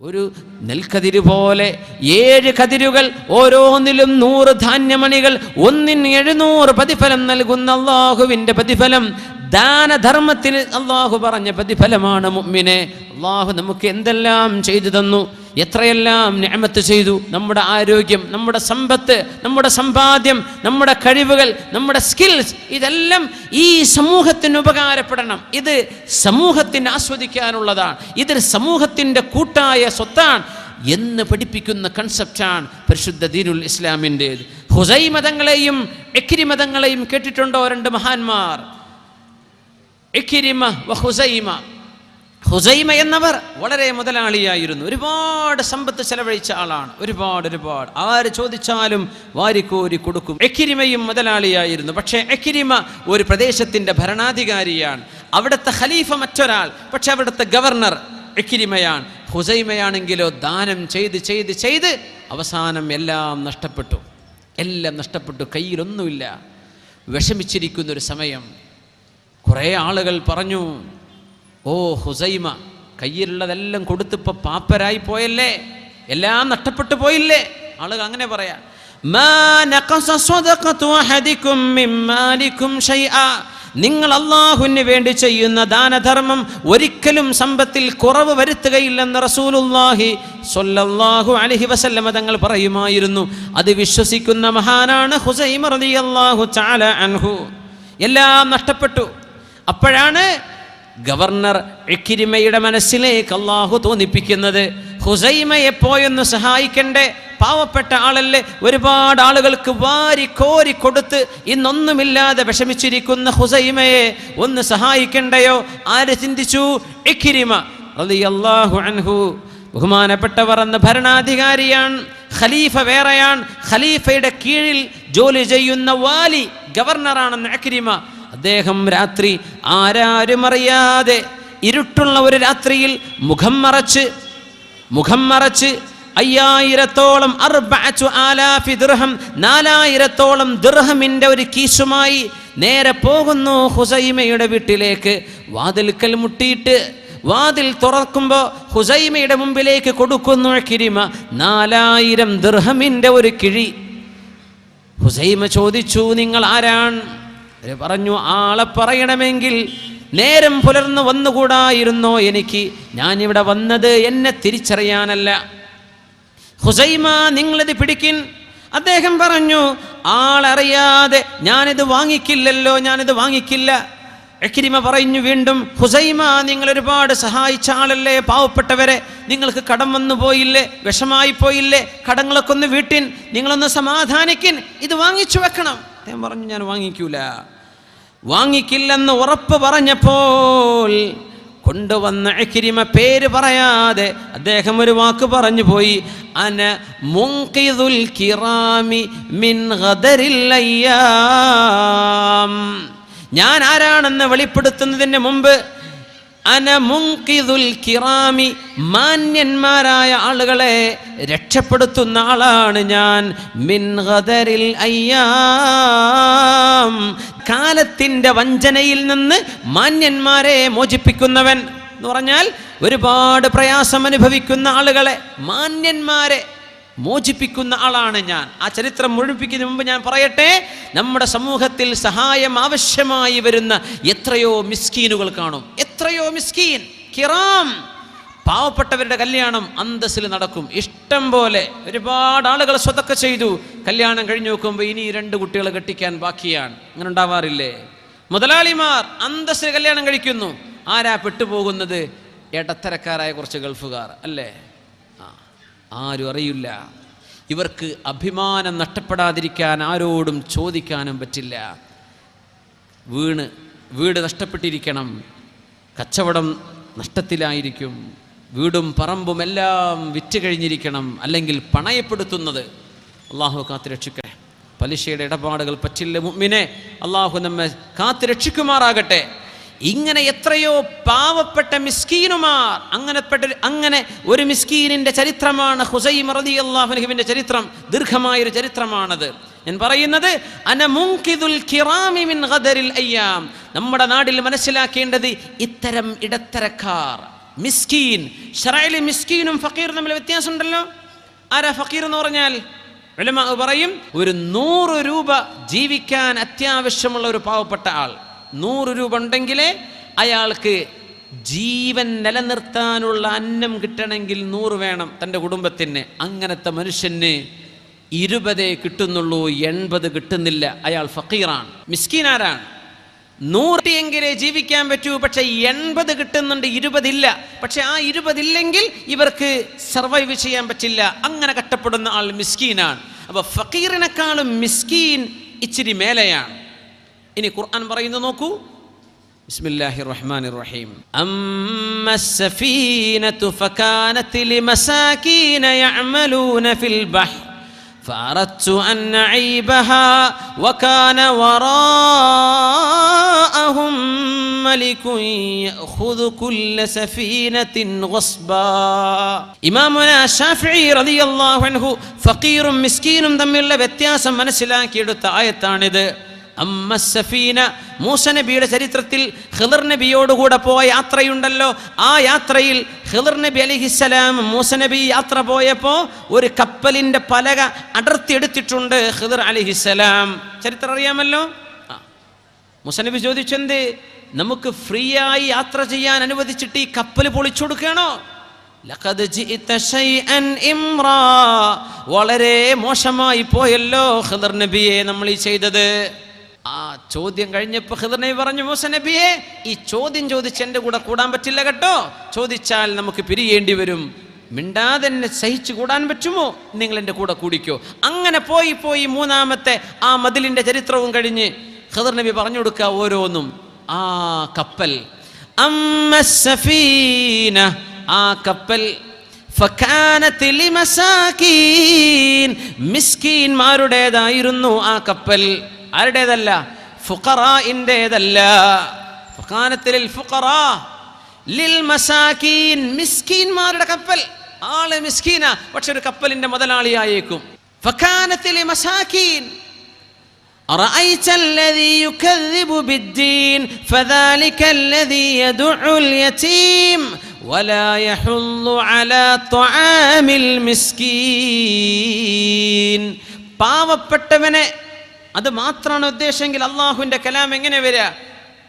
ഒരു നെൽക്കതിര് പോലെ ഏഴ് കതിരുകൾ ഓരോന്നിലും നൂറ് ധാന്യമണികൾ ഒന്നിന് എഴുന്നൂറ് പ്രതിഫലം നൽകുന്ന അള്ളാഹുവിന്റെ പ്രതിഫലം. ദാനധർമ്മത്തിന് അള്ളാഹു പറഞ്ഞ പ്രതിഫലമാണ് മുമ്മിനെ അള്ളാഹു നമുക്ക് എന്തെല്ലാം ചെയ്തു തന്നു? എത്രയെല്ലാം ഞാമത്ത് ചെയ്തു? നമ്മുടെ ആരോഗ്യം നമ്മുടെ സമ്പത്ത് നമ്മുടെ സമ്പാദ്യം നമ്മുടെ കഴിവുകൾ നമ്മുടെ സ്കിൽസ് ഇതെല്ലാം ഈ സമൂഹത്തിന് ഉപകാരപ്പെടണം. ഇത് സമൂഹത്തിന് ആസ്വദിക്കാനുള്ളതാണ്. ഇത് സമൂഹത്തിന്റെ കൂട്ടായ സ്വത്താണ് എന്ന് പഠിപ്പിക്കുന്ന കൺസെപ്റ്റാണ് പരിശുദ്ധ ദീനുൽ ഇസ്ലാമിന്റേത് ഹുസൈ മതങ്ങളെയും എക്കിരി മതങ്ങളെയും കേട്ടിട്ടുണ്ടോ? രണ്ട് മഹാന്മാർ. എക്കിരിമ ഹുസൈമ. ഹുസൈമ എന്നവർ വളരെ മുതലാളിയായിരുന്നു. ഒരുപാട് സമ്പത്ത് ചെലവഴിച്ച ആളാണ്. ഒരുപാട് ഒരുപാട്. ആര് ചോദിച്ചാലും വാരിക്കോരി കൊടുക്കും. എക്കിരിമയും മുതലാളിയായിരുന്നു. പക്ഷേ എക്കിരിമ ഒരു പ്രദേശത്തിന്റെ ഭരണാധികാരിയാണ്. അവിടുത്തെ ഖലീഫ മറ്റൊരാൾ പക്ഷെ അവിടുത്തെ ഗവർണർ എക്കിരിമയാണ്. ഹുസൈമയാണെങ്കിലോ ദാനം ചെയ്ത് ചെയ്ത് ചെയ്ത് അവസാനം എല്ലാം നഷ്ടപ്പെട്ടു. എല്ലാം നഷ്ടപ്പെട്ടു. കയ്യിലൊന്നുമില്ല. വിഷമിച്ചിരിക്കുന്നൊരു സമയം. കുറേ ആളുകൾ പറഞ്ഞു ഓ ഹുസൈമ കയ്യിലുള്ളതെല്ലാം കൊടുത്തിപ്പോൾ പാപ്പരായി പോയല്ലേ? എല്ലാം നഷ്ടപ്പെട്ടു പോയില്ലേ? ആളുകൾ അങ്ങനെ പറയാ നിങ്ങൾ അള്ളാഹുവിന് വേണ്ടി ചെയ്യുന്ന ദാനധർമ്മം ഒരിക്കലും സമ്പത്തിൽ കുറവ് വരുത്തുകയില്ലെന്ന് റസൂലുല്ലാഹി സ്വല്ലല്ലാഹു അലൈഹി വസല്ലമ തങ്ങൾ പറയുമായിരുന്നു. അത് വിശ്വസിക്കുന്ന മഹാനാണ് ഹുസൈമ റളിയല്ലാഹു തആല അൻഹു. എല്ലാം നഷ്ടപ്പെട്ടു. അപ്പോഴാണ് ഗവർണർ എക്കിരിമയുടെ മനസ്സിലേക്ക് അള്ളാഹു തോന്നിപ്പിക്കുന്നത് ഹുസൈമയെ പോയൊന്ന് സഹായിക്കണ്ടേ? പാവപ്പെട്ട ആളല്ലേ? ഒരുപാട് ആളുകൾക്ക് വാരി കോരി കൊടുത്ത് ഇന്നൊന്നുമില്ലാതെ വിഷമിച്ചിരിക്കുന്ന ഹുസൈമയെ ഒന്ന് സഹായിക്കണ്ടയോ? ആര് ചിന്തിച്ചു? എക്കിരിമ റളിയല്ലാഹു അൻഹു. ബഹുമാനപ്പെട്ടവർ എന്ന ഭരണാധികാരിയാണ് ഖലീഫ വേറെയാണ്. ഖലീഫയുടെ കീഴിൽ ജോലി ചെയ്യുന്ന വാലി ഗവർണറാണെന്ന് അക്രിമ അദ്ദേഹം രാത്രി ആരാരും അറിയാതെ ഇരുട്ടുള്ള ഒരു രാത്രിയിൽ മുഖം മറച്ച് മുഖം മറച്ച് അയ്യായിരത്തോളം അർബാച്ചു ആലാഫി ദിർഹം നാലായിരത്തോളം ദിർഹമിന്റെ ഒരു കീശുമായി നേരെ പോകുന്നു ഹുസൈമയുടെ വീട്ടിലേക്ക്. വാതിൽക്കൽ മുട്ടിയിട്ട് വാതിൽ തുറക്കുമ്പോൾ ഹുസൈമയുടെ മുമ്പിലേക്ക് കൊടുക്കുന്നു കിരിമ നാലായിരം ദിർഹമിന്റെ ഒരു കിഴി. ഹുസൈമ ചോദിച്ചു നിങ്ങൾ ആരാണ്? അവർ പറഞ്ഞു ആളെ പറയണമെങ്കിൽ നേരം പുലർന്നു വന്നുകൂടായിരുന്നോ എനിക്ക്? ഞാനിവിടെ വന്നത് എന്നെ തിരിച്ചറിയാനല്ല. ഹുസൈമ നിങ്ങളിത് പിടിക്കിൻ. അദ്ദേഹം പറഞ്ഞു ആളറിയാതെ ഞാനിത് വാങ്ങിക്കില്ലല്ലോ ഞാനിത് വാങ്ങിക്കില്ല. എക്കിരിമ പറഞ്ഞു വീണ്ടും ഹുസൈമ നിങ്ങൾ ഒരുപാട് സഹായിച്ച ആളല്ലേ പാവപ്പെട്ടവരെ? നിങ്ങൾക്ക് കടം വന്നു പോയില്ലേ വിഷമായി പോയില്ലേ? കടങ്ങളൊക്കെ ഒന്ന് വീട്ടിൻ നിങ്ങളൊന്ന് സമാധാനിക്കിൻ ഇത് വാങ്ങിച്ചു വെക്കണം. അദ്ദേഹം പറഞ്ഞു ഞാൻ വാങ്ങിക്കൂല. വാങ്ങിക്കില്ലെന്ന് ഉറപ്പ് പറഞ്ഞപ്പോൾ കൊണ്ടുവന്ന അക്കിരിമ പേര് പറയാതെ അദ്ദേഹം ഒരു വാക്ക് പറഞ്ഞു പോയി. അന മുങ്കിദുൽ കിറാമി മിൻ ഞാൻ ആരാണെന്ന് വെളിപ്പെടുത്തുന്നതിന് മുമ്പ് കിറാമി മാന്യന്മാരായ ആളുകളെ രക്ഷപ്പെടുത്തുന്ന ആളാണ് ഞാൻ. മിൻഹദരിൽ അയ്യാം. കാലത്തിന്റെ വഞ്ചനയിൽ നിന്ന് മാന്യന്മാരെ മോചിപ്പിക്കുന്നവൻ എന്ന് പറഞ്ഞാൽ ഒരുപാട് പ്രയാസം അനുഭവിക്കുന്ന ആളുകളെ മാന്യന്മാരെ മോചിപ്പിക്കുന്ന ആളാണ് ഞാൻ. ആ ചരിത്രം മുഴുപ്പിക്കുന്നതിന് മുമ്പ് ഞാൻ പറയട്ടെ നമ്മുടെ സമൂഹത്തിൽ സഹായം ആവശ്യമായി വരുന്ന എത്രയോ മിസ്കീനുകൾ കാണും. എത്രയോ മിസ്കീൻ കിറാം. പാവപ്പെട്ടവരുടെ കല്യാണം അന്തസ്സിൽ നടക്കും. ഇഷ്ടം പോലെ ഒരുപാട് ആളുകൾ സ്വതൊക്കെ ചെയ്തു. കല്യാണം കഴിഞ്ഞു നോക്കുമ്പോൾ ഇനി രണ്ട് കുട്ടികളെ കെട്ടിക്കാൻ ബാക്കിയാണ്. അങ്ങനെ ഉണ്ടാവാറില്ലേ മുതലാളിമാർ അന്തസ്സിൽ കല്യാണം കഴിക്കുന്നു. ആരാ പെട്ടുപോകുന്നത്? ഇടത്തരക്കാരായ കുറച്ച് ഗൾഫുകാർ അല്ലേ? ആരും അറിയില്ല. ഇവർക്ക് അഭിമാനം നഷ്ടപ്പെടാതിരിക്കാൻ ആരോടും ചോദിക്കാനും പറ്റില്ല. വീണ് വീട് നഷ്ടപ്പെട്ടിരിക്കണം. കച്ചവടം നഷ്ടത്തിലായിരിക്കും. വീടും പറമ്പും എല്ലാം വിറ്റ് കഴിഞ്ഞിരിക്കണം. അല്ലെങ്കിൽ പണയപ്പെടുത്തുന്നത്. അള്ളാഹു കാത്ത് രക്ഷിക്കട്ടെ. പലിശയുടെ ഇടപാടുകൾ പറ്റില്ല. മുമ്മിനെ അള്ളാഹു നമ്മെ കാത്ത് രക്ഷിക്കുമാറാകട്ടെ. ഇങ്ങനെ എത്രയോ പാവപ്പെട്ട മിസ്കീനുമാർ അങ്ങനെപ്പെട്ട അങ്ങനെ ഒരു മിസ്കീനിന്റെ ചരിത്രമാണ് ഹുസൈം റതി അള്ളാഹുനഹുവിന്റെ ചരിത്രം ദീർഘമായൊരു ചരിത്രമാണത്. ഞാൻ പറയുന്നത് അന മുങ്കിദുൽ കിറാമി മിൻ ഗദരിൽ അയ്യാം. നമ്മുടെ നാട്ടിൽ മനസ്സിലാക്കേണ്ടത് ഇത്തരം ഇടത്തരക്കാർ മിസ്കീൻ ഷറയിലെ മിസ്കീനും ഫക്കീറും തമ്മിൽ വ്യത്യാസമുണ്ടല്ലോ. ആരാ ഫക്കീർ എന്ന് പറഞ്ഞാൽ? പറയും ഒരു നൂറ് രൂപ ജീവിക്കാൻ അത്യാവശ്യമുള്ള ഒരു പാവപ്പെട്ട ആൾ. നൂറ് രൂപ ഉണ്ടെങ്കിലേ അയാൾക്ക് ജീവൻ നിലനിർത്താനുള്ള അന്നം കിട്ടണമെങ്കിൽ നൂറ് വേണം തന്റെ കുടുംബത്തിന്. അങ്ങനത്തെ മനുഷ്യന് ഇരുപതേ കിട്ടുന്നുള്ളൂ എൺപത് കിട്ടുന്നില്ല. അയാൾ ഫക്കീറാണ്. മിസ്കീനാരാണ്? നൂറിയെങ്കിലേ ജീവിക്കാൻ പറ്റൂ പക്ഷെ എൺപത് കിട്ടുന്നുണ്ട് ഇരുപതില്ല. പക്ഷെ ആ ഇരുപതില്ലെങ്കിൽ ഇവർക്ക് സർവൈവ് ചെയ്യാൻ പറ്റില്ല. അങ്ങനെ കഷ്ടപ്പെടുന്ന ആൾ മിസ്കീനാണ്. അപ്പൊ ഫക്കീറിനെക്കാളും മിസ്കീൻ ഇച്ചിരി മേലെയാണ്. ഇനി ഖുർആൻ പറയുന്നു നോക്കൂ بسم الله الرحمن الرحيم أما السفينة فكانت لمساكين يعملون في البحر فأردت أن نعيبها وكان وراءهم ملك يأخذ كل سفينة غصبا إمامنا الشافعي رضي الله عنه فقير مسكين തമ്മിലുള്ള വ്യത്യാസം മനസ്സിലാക്കിയെടുത്ത ആയത്താണിത് അമ്മ സഫീന മൂസ നബിയുടെ ചരിത്രത്തിൽ ഹിദർ നബിയോടുകൂടെ പോയ യാത്രയുണ്ടല്ലോ. ആ യാത്രയിൽ ഹിദർ നബി അലിഹിസ്സലാം മൂസ നബി യാത്ര പോയപ്പോൾ ഒരു കപ്പലിന്റെ പലക അടർത്തിയെടുത്തിട്ടുണ്ട് ഹിദർ അലിഹിസ്സലാം. ചരിത്രം അറിയാമല്ലോ. മൂസ നബി ചോദിച്ചെന്ത്? നമുക്ക് ഫ്രീ ആയി യാത്ര ചെയ്യാൻ അനുവദിച്ചിട്ട് ഈ കപ്പൽ പൊളിച്ചു കൊടുക്കണോ? വളരെ മോശമായി പോയല്ലോ ഹദർ നബിയെ നമ്മൾ ഈ ചെയ്തത്. ആ ചോദ്യം കഴിഞ്ഞപ്പോൾ ഹിദർനബി പറഞ്ഞു മൂസ നബിയെ ഈ ചോദ്യം ചോദിച്ച് എന്റെ കൂടെ കൂടാൻ പറ്റില്ല കേട്ടോ. ചോദിച്ചാൽ നമുക്ക് പിരിയേണ്ടി വരും. മിണ്ടാതെ എന്നെ സഹിച്ചു കൂടാൻ പറ്റുമോ? നിങ്ങൾ എന്റെ കൂടെ കൂടിക്കോ. അങ്ങനെ പോയി പോയി മൂന്നാമത്തെ ആ മതിലിന്റെ ചരിത്രവും കഴിഞ്ഞ് ഖദർ നബി പറഞ്ഞു കൊടുക്കുക ഓരോന്നും. ആ കപ്പൽ. അമ്മ സഫീന ആ കപ്പൽ. മിസ്കീൻമാരുടേതായിരുന്നു ആ കപ്പൽ. ആരുടേതല്ല ഫുഖറാഇൻ്റേതല്ല ഫക്കാനത്തിൽ ഫുഖറാ ലിൽ മസാകീൻ മിസ്കീന്മാരുടെ കപ്പൽ ആള് മിസ്കീന പക്ഷെ ഒരു കപ്പലിന്റെ മുതലാളിയായേക്കും ഫക്കാനത്തിൽ മസാകീൻ أرأيت الذي يكذب بالدين فذلك الذي يدع اليتيم ولا يحض على طعام المسكين പാവപ്പെട്ടവനെ അത് മാത്രമാണ് ഉദ്ദേശമെങ്കിൽ അള്ളാഹുവിന്റെ കലാം എങ്ങനെ വരിക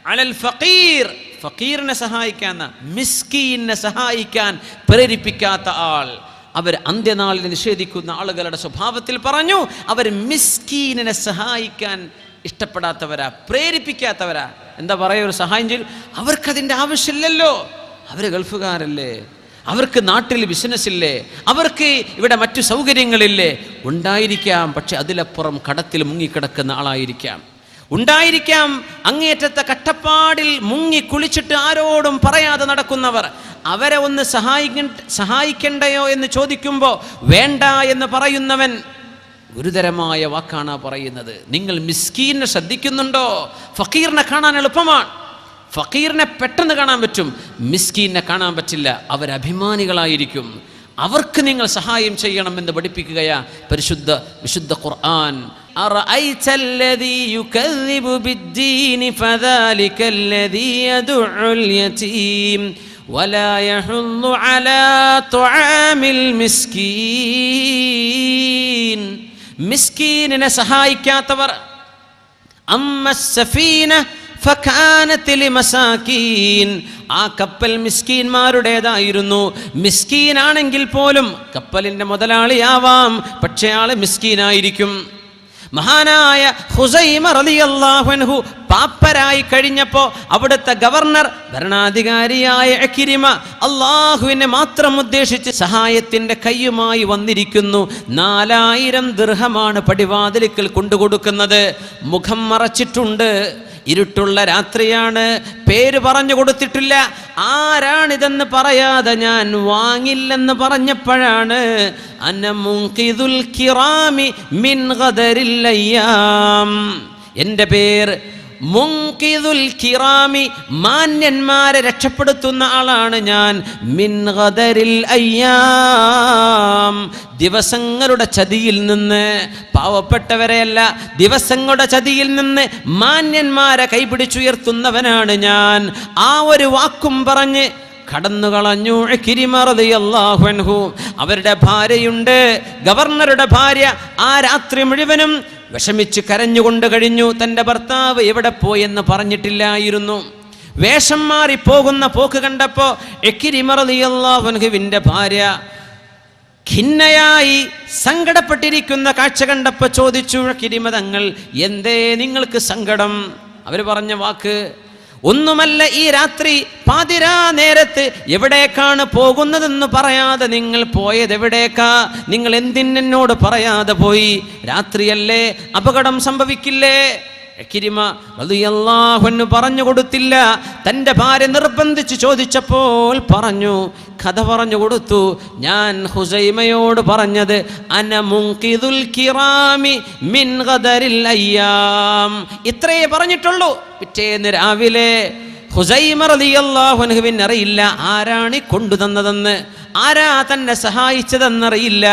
അലൽ ഫക്കീർ ഫക്കീറിനെ സഹായിക്കാൻ മിസ്കീനെ സഹായിക്കാൻ പ്രേരിപ്പിക്കാത്ത ആൾ. അവർ അന്ത്യനാളിൽ നിഷേധിക്കുന്ന ആളുകളുടെ സ്വഭാവത്തിൽ പറഞ്ഞു അവർ മിസ്കീനെ സഹായിക്കാൻ ഇഷ്ടപ്പെടാത്തവരാ പ്രേരിപ്പിക്കാത്തവരാ. എന്താ പറയുക ഒരു സഹായം ചെയ്യും. അവർക്കതിന്റെ ആവശ്യമില്ലല്ലോ. അവർ ഗൾഫുകാരല്ലേ? അവർക്ക് നാട്ടിൽ ബിസിനസ്സില്ലേ അവർക്ക് ഇവിടെ മറ്റു സൗകര്യങ്ങളില്ലേ? ഉണ്ടായിരിക്കാം പക്ഷെ അതിലപ്പുറം കടത്തിൽ മുങ്ങിക്കിടക്കുന്ന ആളായിരിക്കാം. ഉണ്ടായിരിക്കാം അങ്ങേറ്റത്തെ കട്ടപ്പാടിൽ മുങ്ങി കുളിച്ചിട്ട് ആരോടും പറയാതെ നടക്കുന്നവർ. അവരെ ഒന്ന് സഹായിക്ക സഹായിക്കണ്ടയോ എന്ന് ചോദിക്കുമ്പോൾ വേണ്ട എന്ന് പറയുന്നവൻ ഗുരുതരമായ വാക്കാണ് പറയുന്നത്. നിങ്ങൾ മിസ്കീനെ ശ്രദ്ധിക്കുന്നുണ്ടോ? ഫക്കീറിനെ കാണാൻ എളുപ്പമാണ്. ഫക്കീറിനെ പെട്ടെന്ന് കാണാൻ പറ്റും മിസ്കീനെ കാണാൻ പറ്റില്ല അവരഭിമാനികളായിരിക്കും അവർക്ക് നിങ്ങൾ സഹായം ചെയ്യണമെന്ന് പഠിപ്പിക്കുകയാ പരിശുദ്ധ വിശുദ്ധ ഖുർആൻ أرأيت الذي يكذب بالدين فذلك الذي يدع اليتيم ولا يحض على طعام المسكين മിസ്കീനിനെ സഹായിക്കാത്തവർ അമ്മ സഫീന ഫക്കാനത്ത് ലിമസാക്കീൻ ആ കപ്പൽ മിസ്കീന്മാരുടേതായിരുന്നു മിസ്കീനാണെങ്കിൽ പോലും കപ്പലിന്റെ മുതലാളിയാവാം. പക്ഷേ ആൾ മിസ്കീനായിരിക്കും. മഹാനായ ഹുസൈമ റളിയല്ലാഹു പാപ്പരായി കഴിഞ്ഞപ്പോൾ അവിടുത്തെ ഗവർണർ ഭരണാധികാരിയായ അഖിരിമ അള്ളാഹുവിനെ മാത്രം ഉദ്ദേശിച്ച് സഹായത്തിന്റെ കൈയുമായി വന്നിരിക്കുന്നു. നാലായിരം ദൃഹമാണ് പടിവാതിലിക്കൽ കൊണ്ടുകൊടുക്കുന്നത്. മുഖം മറച്ചിട്ടുണ്ട്. ഇരുട്ടുള്ള രാത്രിയാണ്. പേര് പറഞ്ഞു കൊടുത്തിട്ടില്ല. ആരാണിതെന്ന് പറയാതെ ഞാൻ വാങ്ങില്ലെന്ന് പറഞ്ഞപ്പോഴാണ്. അന്നമുൽ കിറാമി മിൻ എന്റെ പേര് മുങ്കിദുൽ കിറാമി മാന്യന്മാരെ രക്ഷപ്പെടുത്തുന്ന ആളാണ് ഞാൻ. മിൻ ഗദരിൽ അയ്യാം. ദിവസങ്ങളുടെ ചതിയിൽ നിന്ന് പാവപ്പെട്ടവരെയല്ല ദിവസങ്ങളുടെ ചതിയിൽ നിന്ന് മാന്യന്മാരെ കൈപിടിച്ചുയർത്തുന്നവനാണ് ഞാൻ. ആ ഒരു വാക്കും പറഞ്ഞ് കടന്നു കളഞ്ഞു അവരുടെ ഭാര്യയുണ്ട് ഗവർണറുടെ ഭാര്യ. ആ രാത്രി മുഴുവനും വിഷമിച്ച് കരഞ്ഞുകൊണ്ട് കഴിഞ്ഞു. തന്റെ ഭർത്താവ് എവിടെ പോയെന്ന് പറഞ്ഞിട്ടില്ലായിരുന്നു. വേഷം മാറി പോകുന്ന പോക്ക് കണ്ടപ്പോ എക്കിരിമറിയല്ലാഹുവിന്റെ ഭാര്യ ഖിന്നയായി സങ്കടപ്പെട്ടിരിക്കുന്ന കാഴ്ച കണ്ടപ്പോ ചോദിച്ചു കിരിമതങ്ങൾ എന്തേ നിങ്ങൾക്ക് സങ്കടം? അവർ പറഞ്ഞ വാക്ക് ഒന്നുമല്ല ഈ രാത്രി പാതിരാ നേരത്ത് എവിടേക്കാണ് പോകുന്നതെന്ന് പറയാതെ നിങ്ങൾ പോയത് എവിടേക്കാ? നിങ്ങൾ എന്തിനോട് പറയാതെ പോയി? രാത്രിയല്ലേ? അപകടം സംഭവിക്കില്ലേ? പറഞ്ഞു കൊടുത്തില്ല. തന്റെ ഭാര്യ നിർബന്ധിച്ച് ചോദിച്ചപ്പോൾ പറഞ്ഞു കഥ പറഞ്ഞു കൊടുത്തു. ഞാൻ ഹുസൈമയോട് പറഞ്ഞത് കിറാമി മിൻ അയ്യാം. ഇത്രയേ പറഞ്ഞിട്ടുള്ളൂ. പിറ്റേന്ന് രാവിലെ ഹുസൈമ റളിയല്ലാഹുവിന് അറിയില്ല ആരാണ് കൊണ്ടുതന്നതെന്ന്? ആരാ തന്നെ സഹായിച്ചതെന്നറിയില്ല.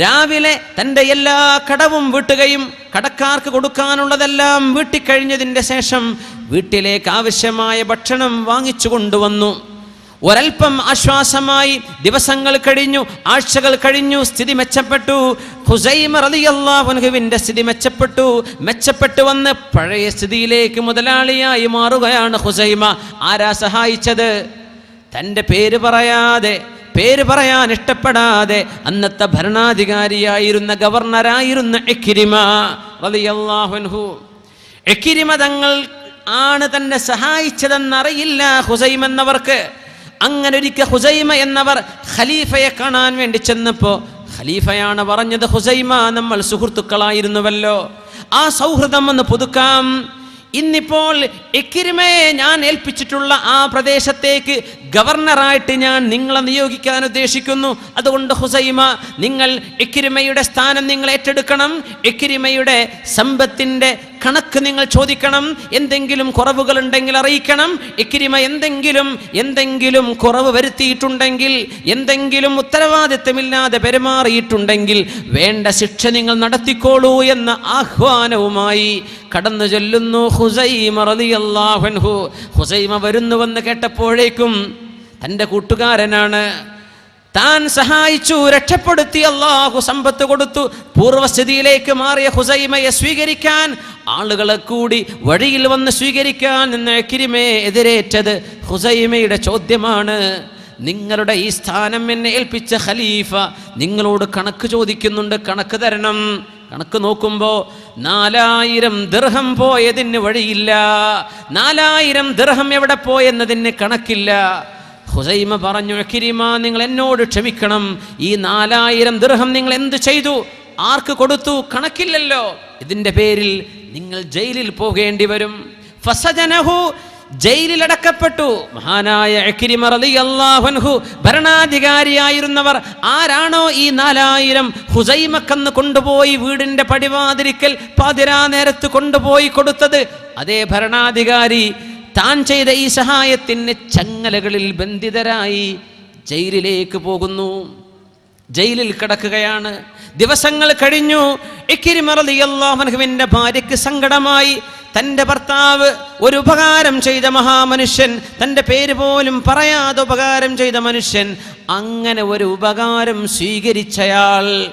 രാവിലെ തന്റെ എല്ലാ കടവും വീട്ടുകയും കടക്കാർക്ക് കൊടുക്കാനുള്ളതെല്ലാം വീട്ടിക്കഴിഞ്ഞതിന്റെ ശേഷം വീട്ടിലേക്ക് ആവശ്യമായ ഭക്ഷണം വാങ്ങിച്ചു കൊണ്ടുവന്നു. ഒരൽപ്പം ആശ്വാസമായി ദിവസങ്ങൾ കഴിഞ്ഞു ആഴ്ചകൾ കഴിഞ്ഞു സ്ഥിതി മെച്ചപ്പെട്ടു. ഹുസൈമ റളിയല്ലാഹുവിന്റെ സ്ഥിതി മെച്ചപ്പെട്ടു. മെച്ചപ്പെട്ടു വന്ന് പഴയ സ്ഥിതിയിലേക്ക് മുതലാളിയായി മാറുകയാണ് ഹുസൈമ. ആരാ സഹായിച്ചത്? തന്റെ പേര് പറയാതെ പേര് പറയാൻ ഇഷ്ടപ്പെടാതെ അന്നത്തെ ഭരണാധികാരിയായിരുന്ന ഗവർണറായിരുന്ന എക്കിരിമ തങ്ങൾ ആണ് തന്നെ സഹായിച്ചതെന്നറിയില്ല ഹുസൈം എന്നവർക്ക്. അങ്ങനെ ഒരിക്കൽ ഹുസൈമ എന്നവർ ഖലീഫയെ കാണാൻ വേണ്ടി ചെന്നപ്പോൾ ഖലീഫയാണ് പറഞ്ഞത് ഹുസൈമ നമ്മൾ സുഹൃത്തുക്കളായിരുന്നുവല്ലോ. ആ സൗഹൃദം ഒന്ന് പുതുക്കാം. ഇന്നിപ്പോൾ എക്കിരിമയെ ഞാൻ ഏൽപ്പിച്ചിട്ടുള്ള ആ പ്രദേശത്തേക്ക് ഗവർണറായിട്ട് ഞാൻ നിങ്ങളെ നിയോഗിക്കാൻ ഉദ്ദേശിക്കുന്നു. അതുകൊണ്ട് ഹുസൈമ നിങ്ങൾ എക്കിരിമയുടെ സ്ഥാനം നിങ്ങൾ ഏറ്റെടുക്കണം. എക്കിരിമയുടെ സമ്പത്തിന്റെ കണക്ക് നിങ്ങൾ ചോദിക്കണം. എന്തെങ്കിലും കുറവുകൾ ഉണ്ടെങ്കിൽ അറിയിക്കണം. ഇക്കിരിമ എന്തെങ്കിലും എന്തെങ്കിലും കുറവ് വരുത്തിയിട്ടുണ്ടെങ്കിൽ എന്തെങ്കിലും ഉത്തരവാദിത്തമില്ലാതെ പെരുമാറിയിട്ടുണ്ടെങ്കിൽ വേണ്ട ശിക്ഷ നിങ്ങൾ നടത്തിക്കോളൂ എന്ന ആഹ്വാനവുമായി കടന്നു ചൊല്ലുന്നു ഹുസൈമ അൻഹു. ഹുസൈമ വരുന്നുവെന്ന് കേട്ടപ്പോഴേക്കും തന്റെ കൂട്ടുകാരനാണ്. താൻ സഹായിച്ചു രക്ഷപ്പെടുത്തി അള്ളാഹു സമ്പത്ത് കൊടുത്തു. പൂർവസ്ഥിതിയിലേക്ക് മാറിയ ഹുസൈമയെ സ്വീകരിക്കാൻ ആളുകളെ കൂടി വഴിയിൽ വന്ന് സ്വീകരിക്കാൻ എന്ന കിരിമയെ എതിരേറ്റത് ഹുസൈമയുടെ ചോദ്യമാണ്. നിങ്ങളുടെ ഈ സ്ഥാനം എന്നെ ഏൽപ്പിച്ച ഖലീഫ നിങ്ങളോട് കണക്ക് ചോദിക്കുന്നുണ്ട് കണക്ക് തരണം. കണക്ക് നോക്കുമ്പോൾ നാലായിരം ദർഹം പോയതിന് വഴിയില്ല. നാലായിരം ദർഹം എവിടെ പോയെന്നതിന് കണക്കില്ല. ഹുസൈമ പറഞ്ഞു കിരിമ നിങ്ങൾ എന്നോട് ക്ഷമിക്കണം. ഈ നാലായിരം ദൃഹം നിങ്ങൾ എന്ത് ചെയ്തു? ആർക്ക് കൊടുത്തു? കണക്കില്ലല്ലോ. ഇതിന്റെ പേരിൽ നിങ്ങൾ ജയിലിൽ പോകേണ്ടി വരും. ഫസജനഹു ജയിലിൽ അടക്കപ്പെട്ടു. മഹാനായ അൻഹു ഭരണാധികാരിയായിരുന്നവർ ആരാണോ ഈ നാലായിരം ഹുസൈമക്കന്ന് കൊണ്ടുപോയി വീടിന്റെ പടിവാതിരിക്കൽ പതിരാ നേരത്ത് കൊണ്ടുപോയി കൊടുത്തത്? അതേ ഭരണാധികാരി താൻ ചെയ്ത ഈ സഹായത്തിന് ചങ്ങലകളിൽ ബന്ധിതരായി ജയിലിലേക്ക് പോകുന്നു. ജയിലിൽ കിടക്കുകയാണ്. ദിവസങ്ങൾ കഴിഞ്ഞു. ഇക്കിരിമറിയല്ലാഹുവിന്റെ ഭാര്യയ്ക്ക് സങ്കടമായി. തന്റെ ഭർത്താവ് ഒരു ഉപകാരം ചെയ്ത മഹാമനുഷ്യൻ. തന്റെ പേര് പോലും പറയാതെ ഉപകാരം ചെയ്ത മനുഷ്യൻ. അങ്ങനെ ഒരു ഉപകാരം സ്വീകരിച്ചയാൾ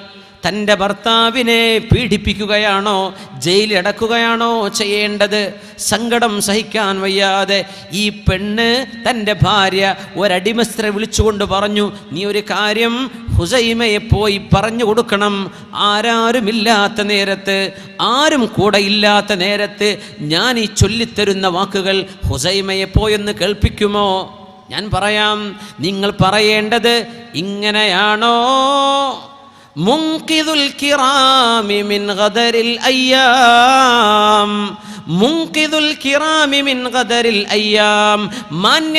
തന്റെ ഭർത്താവിനെ പീഡിപ്പിക്കുകയാണോ ജയിലിലടക്കുകയാണോ ചെയ്യേണ്ടത്? സങ്കടം സഹിക്കാൻ വയ്യാതെ ഈ പെണ്ണ് തന്റെ ഭാര്യ ഒരടിമസ്ത്രെ വിളിച്ചുകൊണ്ട് പറഞ്ഞു നീ ഒരു കാര്യം ഹുസൈമയെ പോയി പറഞ്ഞു കൊടുക്കണം. ആരാരുമില്ലാത്ത നേരത്ത് ആരും കൂടെ ഇല്ലാത്ത നേരത്ത് ഞാൻ ഈ ചൊല്ലിത്തരുന്ന വാക്കുകൾ ഹുസൈമയെ പോയെന്ന് കേൾപ്പിക്കുമോ? ഞാൻ പറയാം നിങ്ങൾ പറയേണ്ടത് ഇങ്ങനെയാണോ? منقذ الكرام من غدر الأيام. منقذ الكرام من غدر الأيام. من